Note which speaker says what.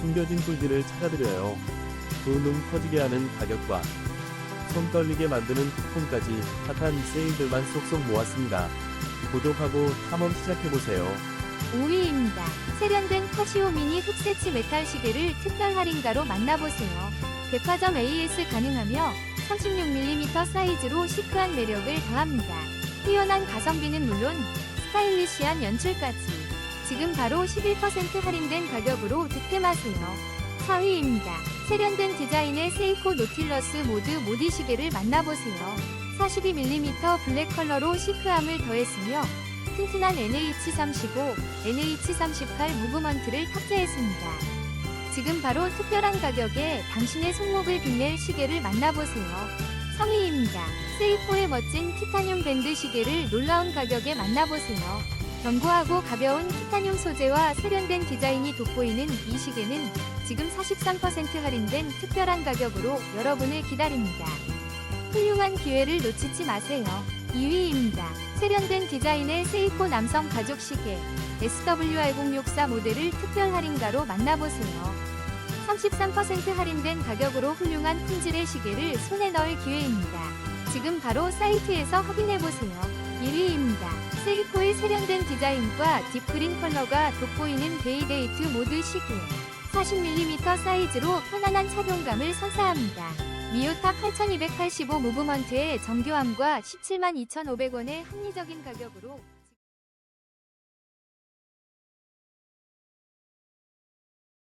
Speaker 1: 숨겨진 꿀들을 찾아드려요. 두눈 커지게 하는 가격과 손 떨리게 만드는 쿠폰까지 핫한 세일들만 쏙쏙 모았습니다. 구독하고 탐험 시작해보세요.
Speaker 2: 5위입니다. 세련된 카시오 미니 흑세치 메탈 시계를 특별 할인가로 만나보세요. 백화점 AS 가능하며 36mm 사이즈로 시크한 매력을 더합니다. 뛰어난 가성비는 물론 스타일리시한 연출까지. 지금 바로 11% 할인된 가격으로 득템하세요. 4위입니다. 세련된 디자인의 세이코 노틸러스 모드 모디 시계를 만나보세요. 42mm 블랙 컬러로 시크함을 더했으며 튼튼한 NH35, NH38 무브먼트를 탑재했습니다. 지금 바로 특별한 가격에 당신의 손목을 빛낼 시계를 만나보세요. 3위입니다. 세이코의 멋진 티타늄 밴드 시계를 놀라운 가격에 만나보세요. 견고하고 가벼운 티타늄 소재와 세련된 디자인이 돋보이는 이 시계는 지금 43% 할인된 특별한 가격으로 여러분을 기다립니다. 훌륭한 기회를 놓치지 마세요. 2위입니다. 세련된 디자인의 세이코 남성 가죽 시계 SWR064 모델을 특별 할인가로 만나보세요. 33% 할인된 가격으로 훌륭한 품질의 시계를 손에 넣을 기회입니다. 지금 바로 사이트에서 확인해보세요. 1위입니다. 세이코의 세련된 디자인과 딥그린 컬러가 돋보이는 데이데이트 모드 시계. 40mm 사이즈로 편안한 착용감을 선사합니다. 미오타 8285 무브먼트의 정교함과 172,500원의 합리적인 가격으로